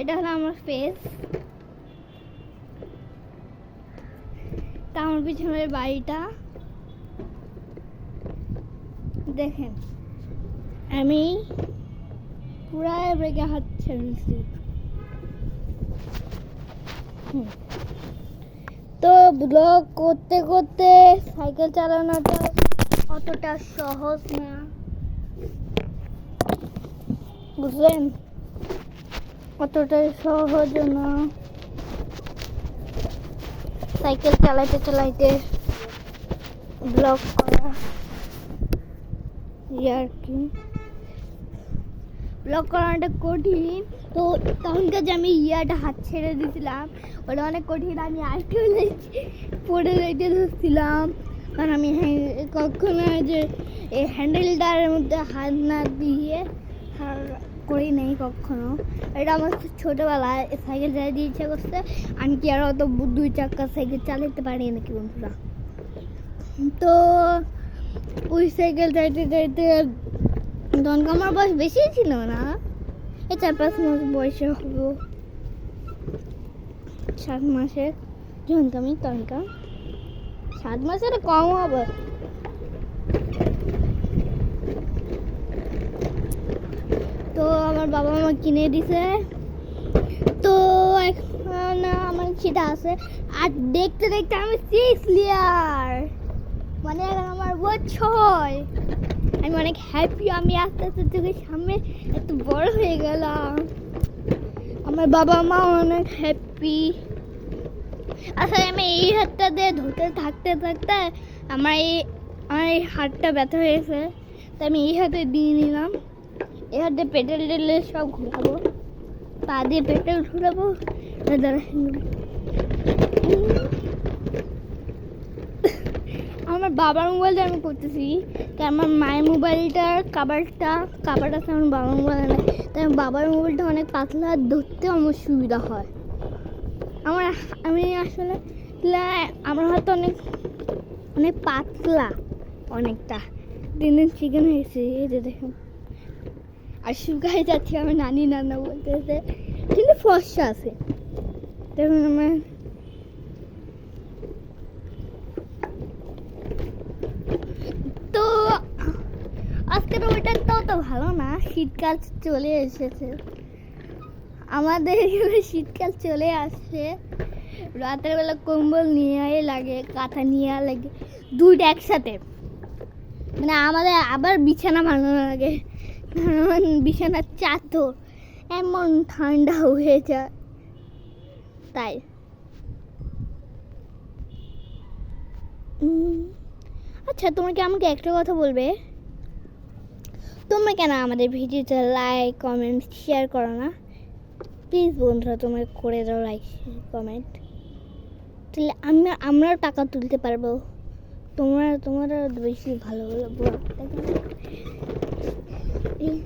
এটা হলো আমার ফেস তা আমার পিছনের বাড়িটা। দেখেন, আমি পুরা ব্রেকে হাত ছেড়েছি। তো ব্লগ করতে করতে সাইকেল চালানোটা অতটা সহজ না। বুঝলেন? অতটাই সহজ না। সাইকেল চালাইতে চালাইতে ব্লগ করা। ইয়ার কি। ব্লগ করাটা কঠিন। তো তখনকার যে আমি ইয়াটা হাত ছেড়ে দিয়েছিলাম ওটা অনেক কঠিন। আমি আটকে পড়ে যাইতে ধরছিলাম। কারণ আমি হ্যাঁ- কখনো যে, এই হ্যান্ডেলটার মধ্যে হাত না দিয়ে আর করি নেই কখনো। এটা আমার ছোটোবেলায় সাইকেল চালাতে ইচ্ছা করছে। আমি কি আর অত দুই চাক্কা সাইকেল চালাতে পারি নাকি বন্ধুরা। তো ওই সাইকেল চাইতে চাইতে তখন আমার বয়স বেশি ছিল না? এই চার পাঁচ মাস বয়সে হলো। সাত মাসের যখন আমি তখনকার সাত মাসের কম হবে। তো আমার বাবা মা কিনে দিছে। তো এখন আমার সেটা আছে। আর দেখতে দেখতে আমি সিক্স লিয়ার মানে আমার বছর। আমি অনেক হ্যাপি আমি আস্তে আস্তে চোখের সামনে এত বড় হয়ে গেলাম। আমার বাবা মা অনেক হ্যাপি আসলে আমি এই হাতটা দিয়ে ধরতে, থাকতে থাকতে আমার এই আমার এই হাতটা ব্যথা হয়েছে। তাই আমি এই হাতে দিয়ে নিলাম। এই হাতে পেটেল টেলে সব ঘুরাবো। পা দিয়ে পেটেল ঘুরাবো। দাঁড়া আমার বাবার মোবাইলটা আমি করতেছি। তাই আমার মায়ের মোবাইলটার কাবারটা কাবার আছে আমার বাবার মোবাইল। নেই তাই বাবার মোবাইলটা অনেক পাতলা, ধরতে আমার সুবিধা হয়। আমার আমি আসলে আমার হয়তো অনেক অনেক পাতলা অনেকটা। দিন দিন চিকেন হয়েছে, এই যে দেখুন। আর শুকাই যাচ্ছে, আমার নানি নানা বলতেছে, কিন্তু ফর্সা আছে। দেখুন আমার তো আজকের ওয়েটারটাও তো ভালো না, শীতকাল চলে এসেছে। আমাদের এখানে শীতকাল চলে আসছে। রাতের বেলা কম্বল নিয়ে লাগে, কাঁথা নিয়ে লাগে, দুইটা একসাথে। মানে আমাদের আবার বিছানা ভালো লাগে। বিছানার চাদর এমন ঠান্ডা হয়ে যায়। তাই। আচ্ছা তোমরা কি আমাকে একটা কথা বলবে? তোমরা কেন আমাদের ভিডিওতে লাইক কমেন্ট শেয়ার করো না? প্লিজ বন্ধুরা, তোমরা করে দাও লাইক কমেন্ট তাহলে আমরা, আমরাও টাকা তুলতে পারব। তোমরা তোমরা বেশি ভালো ভালো 嗯